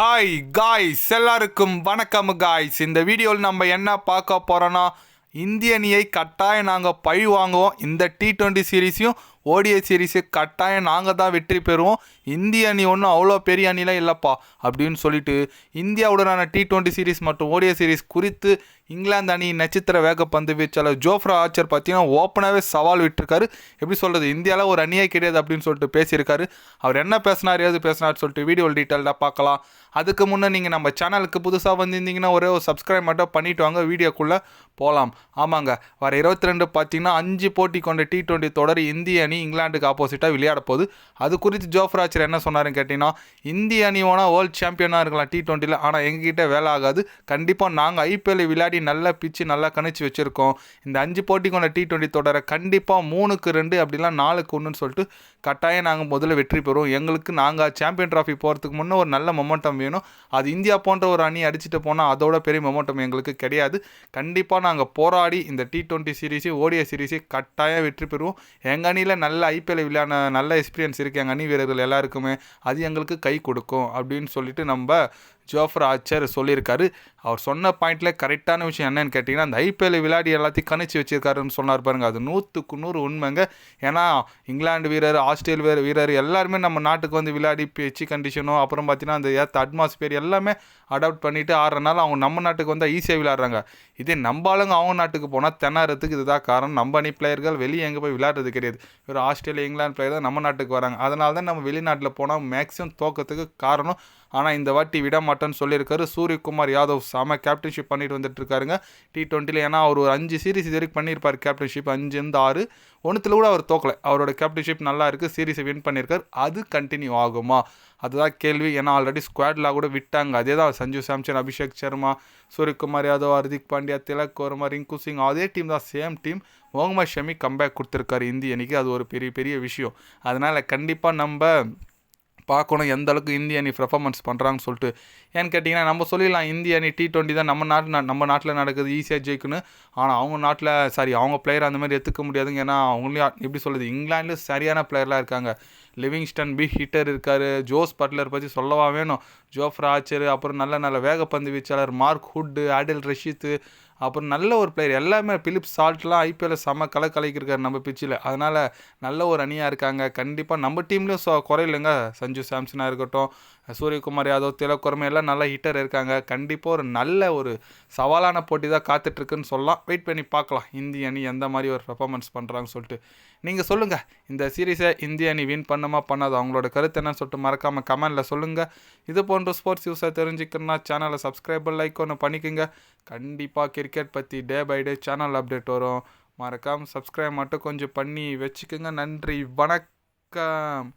Hi guys எல்லாருக்கும் வணக்கம் guys இந்த வீடியோவில் நம்ம என்ன பார்க்க போகிறோன்னா இந்திய அணியை கட்டாயம் நாங்கள் பழி வாங்குவோம். இந்த டி ட்வெண்ட்டி சீரீஸையும் ஓடிஐ சீரீஸு கட்டாயம் நாங்கள் தான் வெற்றி பெறுவோம். இந்திய அணி ஒன்றும் அவ்வளோ பெரிய அணிலாம் இல்லைப்பா அப்படின்னு சொல்லிட்டு இந்தியாவுடனான டி டுவெண்ட்டி சீரீஸ் மற்றும் ஓடிஐ சீரீஸ் குறித்து இங்கிலாந்து அணி நட்சத்திர வேகப்பந்து வீச்சாளர் ஜோஃப்ரா ஆச்சர் பார்த்தீங்கன்னா ஓப்பனாகவே சவால் விட்டுருக்காரு. எப்படி சொல்கிறது இந்தியாவில் ஒரு அணியே கிடையாது அப்படின்னு சொல்லிட்டு பேசியிருக்காரு. அவர் என்ன பேசினார் ஏது பேசினார் சொல்லிட்டு வீடியோ டீட்டெயில்டாக பார்க்கலாம். அதுக்கு முன்னே நீங்கள் நம்ம சேனலுக்கு புதுசாக வந்திருந்தீங்கன்னா ஒரே ஒரு சப்ஸ்கிரைப் மட்டும் பண்ணிட்டு வாங்க வீடியோக்குள்ளே போகலாம் ஆமாங்க வர இருபத்தி ரெண்டு பார்த்தீங்கன்னா அஞ்சு போட்டி கொண்ட டி ட்வெண்ட்டி தொடர் இந்திய அணி இங்கிலாந்துக்கு ஆப்போசிட்டாக விளையாட போகுது. அது குறித்து ஜோஃப்ராச்சர் என்ன சொன்னாருன்னு கேட்டிங்கன்னா இந்திய அணி வேணால் வேர்ல்டு சாம்பியனாக இருக்கலாம் டி டுவெண்ட்டியில் ஆனால் எங்ககிட்ட வேலை ஆகாது. கண்டிப்பாக நாங்கள் ஐபிஎல் விளையாடி நல்லா பிச்சு நல்லா கணிச்சு வச்சுருக்கோம். இந்த அஞ்சு போட்டி கொண்ட டி டுவெண்ட்டி தொடரை கண்டிப்பாக மூணுக்கு ரெண்டு அப்படிலாம் நாலுக்கு ஒன்றுன்னு சொல்லிட்டு கட்டாயம் நாங்கள் முதல்ல வெற்றி பெறுவோம். எங்களுக்கு நாங்கள் சாம்பியன் ட்ராஃபி போகிறதுக்கு முன்னே ஒரு நல்ல மொமெண்டம் வேணும். அது இந்தியா போன்ற ஒரு அணி அடிச்சுட்டு போனால் அதோட பெரிய மொமெண்டம் எங்களுக்கு கிடையாது. கண்டிப்பாக நாங்கள் போராடி இந்த T twenty series ODI series கட்டாயம் வெற்றி பெறுவோம். எங்கள் அணியில் நல்ல ஐபிஎல் விளையாட நல்ல எக்ஸ்பீரியன்ஸ் இருக்குது எங்கள் அணி வீரர்கள் எல்லாருக்குமே அது எங்களுக்கு கை கொடுக்கும் அப்படின்னு சொல்லிட்டு நம்ம ஜோஃப்ரா ஆச்சர் சொல்லியிருக்காரு. அவர் சொன்ன பாயிண்ட்டில் கரெக்டான விஷயம் என்னன்னு கேட்டிங்கன்னா அந்த ஐபிஎல் விளையாடி எல்லாத்தையும் கணிச்சு வச்சிருக்காருன்னு சொன்னார் பாருங்க. அது நூற்றுக்கு நூறு உண்மைங்க. ஏன்னா இங்கிலாந்து வீரர் ஆஸ்திரேலிய வீரர் வீரர் எல்லாருமே நம்ம நாட்டுக்கு வந்து விளையாடி பிச்சு கண்டிஷனும் அப்புறம் பார்த்தீங்கன்னா அந்த ஏற்ற அட்மாஸ்பியர் எல்லாமே அடாப்ட் பண்ணிட்டு ஆடுறனால அவங்க நம்ம நாட்டுக்கு வந்தால் ஈஸியாக விளையாடுறாங்க. இதே நம்ம ஆளுங்க அவங்க நாட்டுக்கு போனால் திணறதுக்கு இதுதான் காரணம். நம்ம அணி பிளேயர்கள் வெளியே எங்கே போய் விளையாடுறது கிடையாது. ஒரு ஆஸ்திரேலியா இங்கிலாந்து பிளேயர் தான் நம்ம நாட்டுக்கு வராங்க. அதனால தான் நம்ம வெளிநாட்டில் போனால் மேக்ஸிமம் தோக்கத்துக்கு காரணம் ஆனால் இந்த வாட்டி விட மாட்டேன்னு சொல்லியிருக்காரு. சூரியகுமார் யாதவ் செம கேப்டன்ஷிப் பண்ணிட்டு வந்துட்டு இருக்காருங்க டி டுவெண்ட்டியில் ஏன்னா அவர் ஒரு அஞ்சு சீரிஸ் இது வரைக்கும் பண்ணியிருப்பார் கேப்டன்ஷிப் அஞ்சுலேருந்து ஆறு. ஒன்றுத்தில் கூட அவர் தோக்கலை. அவரோட கேப்டன்ஷிப் நல்லா இருக்குது சீரிஸை வின் பண்ணியிருக்கார். அது கண்டினியூ ஆகுமா? அதுதான் கேள்வி. ஏன்னா ஆல்ரெடி ஸ்குவாட்லாம் கூட விட்டாங்க. அதே தான் சஞ்சு சாம்சன் அபிஷேக் சர்மா சூரியகுமார் யாதவ் ஹர்திக் பாண்டியா திலக் வர்மா ரிங்கு சிங் அதே டீம் தான். Same team Mohammed Shami comeback கொடுத்துருக்காரு இந்திய அணிக்கு. அது ஒரு பெரிய பெரிய விஷயம். அதனால் கண்டிப்பாக நம்ம பார்க்கணும் எந்த அளவுக்கு இந்திய அணி பெர்ஃபார்மன்ஸ் பண்ணுறாங்கன்னு சொல்லிட்டு. ஏன்னு கேட்டிங்கன்னா நம்ம சொல்லிடலாம் இந்திய அணி டி டுவெண்ட்டி தான் நம்ம நாட்டு நம்ம நாட்டில் நடக்குது ஈஸியாக ஜெயிக்கணும் ஆனால் அவங்க நாட்டில் சாரி அவங்க பிளேயர் அந்த மாதிரி எடுத்துக்க முடியாதுங்க. ஏன்னா அவங்களையும் எப்படி சொல்கிறது இங்கிலாண்டில் சரியான பிளேயர்லாம் இருக்காங்க. லிவிங்ஸ்டன் பி ஹிட்டர் இருக்கார். ஜோஸ் பட்லர் பற்றி சொல்லவா வேணும். ஜோஃப்ரா ஆச்சர் அப்புறம் நல்ல நல்ல வேகப்பந்து வீச்சாளர் மார்க் ஹுட்டு ஆடில் ரஷீத்து அப்புறம் நல்ல ஒரு பிளேயர் எல்லாமே பிலிப் சால்ட்லாம் ஐபிஎல்ல செம்ம கலை கலைக்கிருக்காரு நம்ம பிச்சில் அதனால் நல்ல ஒரு அணியாக இருக்காங்க. கண்டிப்பாக நம்ம டீம்லேயும் குறையில்லைங்க. சஞ்சு சாம்சனாக இருக்கட்டும் சூரியகுமார் யாதவ் திலக்குறமை எல்லாம் நல்ல ஹிட்டர் இருக்காங்க. கண்டிப்பாக ஒரு நல்ல ஒரு சவாலான போட்டி தான் காத்துட்ருக்குன்னு சொல்லலாம். வெயிட் பண்ணி பார்க்கலாம். இந்திய அணி எந்த மாதிரி ஒரு பெர்ஃபார்மன்ஸ் பண்ணுறாங்கன்னு சொல்லிட்டு. நீங்கள் சொல்லுங்கள் இந்த சீரீஸை இந்திய அணி வின் பண்ணுமா பண்ணாது? அவங்களோட கருத்து என்னன்னு சொல்லிட்டு மறக்காமல் கமெண்டில் சொல்லுங்கள் இது போன்ற ஸ்போர்ட்ஸ் நியூஸை தெரிஞ்சுக்கணும்னா சேனலை சப்ஸ்கிரைப் லைக் ஒன்று பண்ணிக்கோங்க. கண்டிப்பாக கிரிக்கெட் பற்றி day by day channel update வரும். மறக்காமல் சப்ஸ்கிரைப் மட்டும் கொஞ்சம் பண்ணி வச்சுக்கோங்க. நன்றி. வணக்கம்.